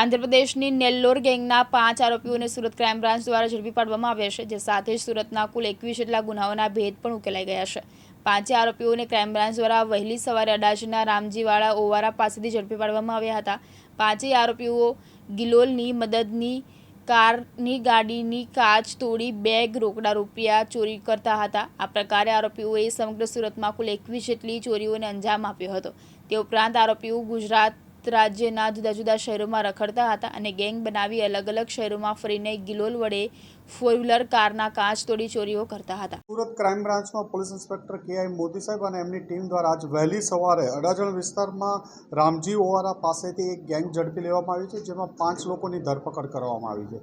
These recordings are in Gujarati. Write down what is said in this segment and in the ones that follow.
આંધ્રપ્રદેશની નેલ્લોર ગેંગના પાંચ આરોપીઓને સુરત ક્રાઇમ બ્રાન્ચ દ્વારા ઝડપી પાડવામાં આવ્યા છે, જે સાથે જ સુરતના કુલ એકવીસ જેટલા ગુનાઓના ભેદ પણ ઉકેલાઈ ગયા છે. પાંચે આરોપીઓને ક્રાઇમ બ્રાન્ચ દ્વારા વહેલી સવારે અડાજના રામજીવાળા ઓવારા પાસેથી ઝડપી પાડવામાં આવ્યા હતા. પાંચેય આરોપીઓ ગિલોલની મદદની કારની ગાડીની કાચ તોડી બેગ રોકડા રૂપિયા ચોરી કરતા હતા. આ પ્રકારે આરોપીઓએ સમગ્ર સુરતમાં કુલ એકવીસ જેટલી ચોરીઓને અંજામ આપ્યો હતો. તે ઉપરાંત આરોપીઓ ગુજરાત રાજ્યના જુદા જુદા શહેરોમાં રખડતા હતા અને ગેંગ બનાવી અલગ અલગ શહેરોમાં ફરીને ગિલોલ વડે ફોર વ્હીલર કારના કાચ તોડી ચોરીઓ કરતા હતા. Surat crime બ્રાન્ચમાં police inspector K I Modi સાહેબ અને એમની ટીમ દ્વારા આજ વહેલી સવારે અડાજણ વિસ્તારમાં રામજી ઓવારા પાસેથી એક ગેંગ ઝડપી લેવામાં આવી છે, જેમાં પાંચ લોકોની ધરપકડ કરવામાં આવી છે.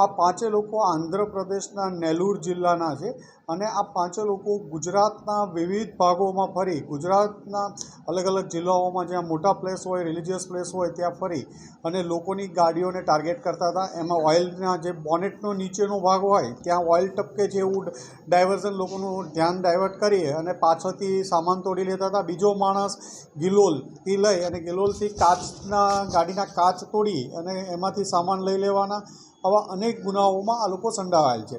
આ પાંચે લોકો આંધ્રપ્રદેશના નેલુર જિલ્લાના છે અને આ પાંચે લોકો ગુજરાતના વિવિધ ભાગોમાં ફરી, ગુજરાતના અલગ અલગ જિલ્લાઓમાં જ્યાં મોટા પ્લેસ હોય રિલિજિયસ પ્લેસ હોય, ત્યાં ફરી અને લોકોની ગાડીઓને ટાર્ગેટ કરતા હતા. એમાં ઓઇલના જે બોનેટનો નીચેનો હોય, ત્યાં ઓઇલ ટપકે જેવું ડાયવર્ઝન લોકોનું ધ્યાન ડાયવર્ટ કરી અને પાછળથી સામાન તોડી લેતા હતા. બીજો માણસ ગિલોલથી લઈ અને ગિલોલથી કાચના, ગાડીના કાચ તોડી અને એમાંથી સામાન લઈ લેવાના. આવા અનેક ગુનાઓમાં આ લોકો સંડોવાયેલ છે.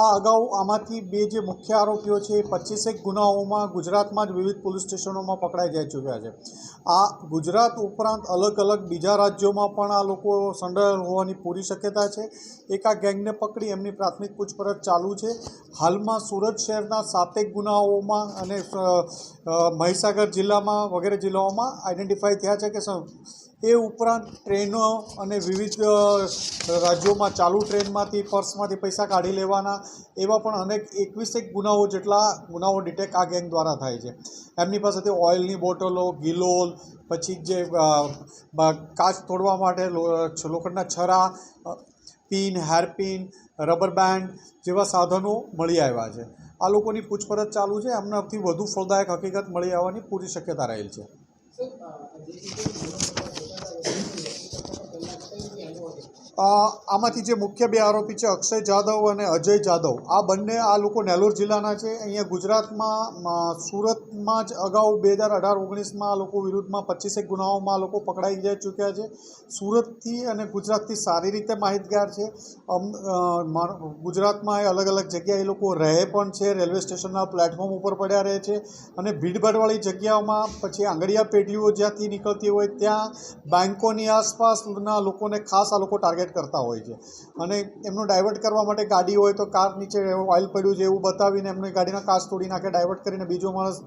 આ અગાઉ આમાંથી બે જે મુખ્ય આરોપીઓ છે એ પચીસેક ગુનાઓમાં ગુજરાતમાં જ વિવિધ પોલીસ સ્ટેશનોમાં પકડાઈ જઈ ચૂક્યા છે. આ ગુજરાત ઉપરાંત અલગ અલગ બીજા રાજ્યોમાં પણ આ લોકો સંડોવાયેલ હોવાની પૂરી શક્યતા છે. એક આ ગેંગને પકડી એમની પ્રાથમિક પૂછપરછ ચાલુ છે. હાલમાં સુરત શહેરના સાતેક ગુનાઓમાં અને મહીસાગર જિલ્લામાં વગેરે જિલ્લાઓમાં આઈડેન્ટિફાઈ થયા છે કે એ ઉપરાંત ટ્રેનો અને વિવિધ રાજ્યોમાં ચાલુ ટ્રેનમાંથી, પર્સમાંથી પૈસા કાઢી લેવાના એવા પણ અનેક એકવીસેક ગુનાઓ જેટલા ગુનાઓ ડિટેક આ ગેંગ દ્વારા થાય છે. એમની પાસેથી ઓઇલની બોટલો, ગિલોલ, પછી જે કાચ તોડવા માટે લોખંડના છરા પિન, હેરપિન, રબર બેન્ડ જેવા સાધનો મળી આવ્યા છે. આ લોકોની પૂછપરછ ચાલુ છે. એમનાથી વધુ ફળદાયક હકીકત મળી આવવાની પૂરી શક્યતા રહેલ છે. આમાંથી જે મુખ્ય બે આરોપી છે, અક્ષય જાદવ અને અજય જાદવ આ બંને આ લોકો નેલોર જિલ્લાના છે. અહીંયા ગુજરાતમાં સુરતમાં જ અગાઉ બે હજાર અઢાર ઓગણીસમાં આ લોકો વિરુદ્ધમાં પચીસેક ગુનાઓમાં આ લોકો પકડાઈ જઈ ચૂક્યા છે. સુરતથી અને ગુજરાતથી સારી રીતે માહિતગાર છે. ગુજરાતમાં એ અલગ અલગ જગ્યાએ એ લોકો રહે પણ છે, રેલવે સ્ટેશનના પ્લેટફોર્મ ઉપર પડ્યા રહે છે અને ભીડભાડવાળી જગ્યાઓમાં પછી આંગળીયા પેઢીઓ જ્યાંથી નીકળતી હોય ત્યાં બેન્કોની આસપાસના લોકોને ખાસ આ લોકો ટાર્ગેટ કરતા હોય છે. અને એમનું ડાયવર્ટ કરવા માટે ગાડી હોય તો કાર નીચે ઓઇલ પડ્યું છે એવું બતાવીને એમની ગાડીના કાચ તોડી નાખે ડાયવર્ટ કરીને બીજો માણસ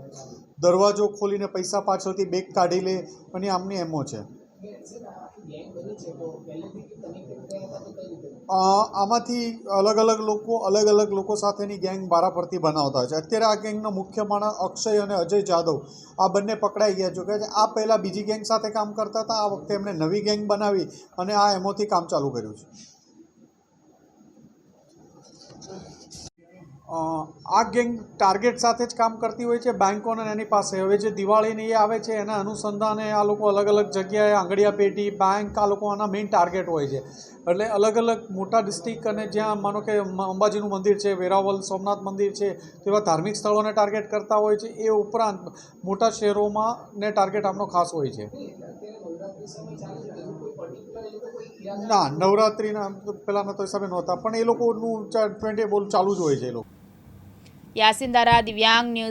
દરવાજો ખોલીને પૈસા પાછળથી બેગ કાઢી લે. અને આમની એમો છે. આમાંથી અલગ અલગ લોકો અલગ અલગ લોકો સાથેની ગેંગ બારા પરથી બનાવતા હોય છે. અત્યારે આ ગેંગનો મુખ્ય માણસ અક્ષય અને અજય જાદવ આ બંને પકડાઈ ગયા છે. કે આ પહેલાં બીજી ગેંગ સાથે કામ કરતા હતા આ વખતે એમણે નવી ગેંગ બનાવી અને આ એમોથી કામ ચાલુ કર્યું છે. આ ગેંગ ટાર્ગેટ સાથે જ કામ કરતી હોય છે બેંકોને એની પાસે. હવે જે દિવાળીની એ આવે છે એના અનુસંધાને આ લોકો અલગ અલગ જગ્યાએ આંગડિયા પેટી, બેંક, આ લોકો આના મેઇન ટાર્ગેટ હોય છે. એટલે અલગ અલગ મોટા ડિસ્ટ્રિક્ટ અને જ્યાં માનો કે અંબાજીનું મંદિર છે વેરાવલ સોમનાથ મંદિર છે તેવા ધાર્મિક સ્થળોને ટાર્ગેટ કરતા હોય છે. એ ઉપરાંત મોટા શહેરોમાં ને ટાર્ગેટ આમનો ખાસ હોય છે. ના, નવરાત્રિના પહેલાંના તો હિસાબે નહોતા, પણ એ લોકોનું ટ્વેન્ટી બોલ ચાલુ જ હોય છે એ લોકો. યાસીન દારા દિવ્યાંગ ન્યૂઝ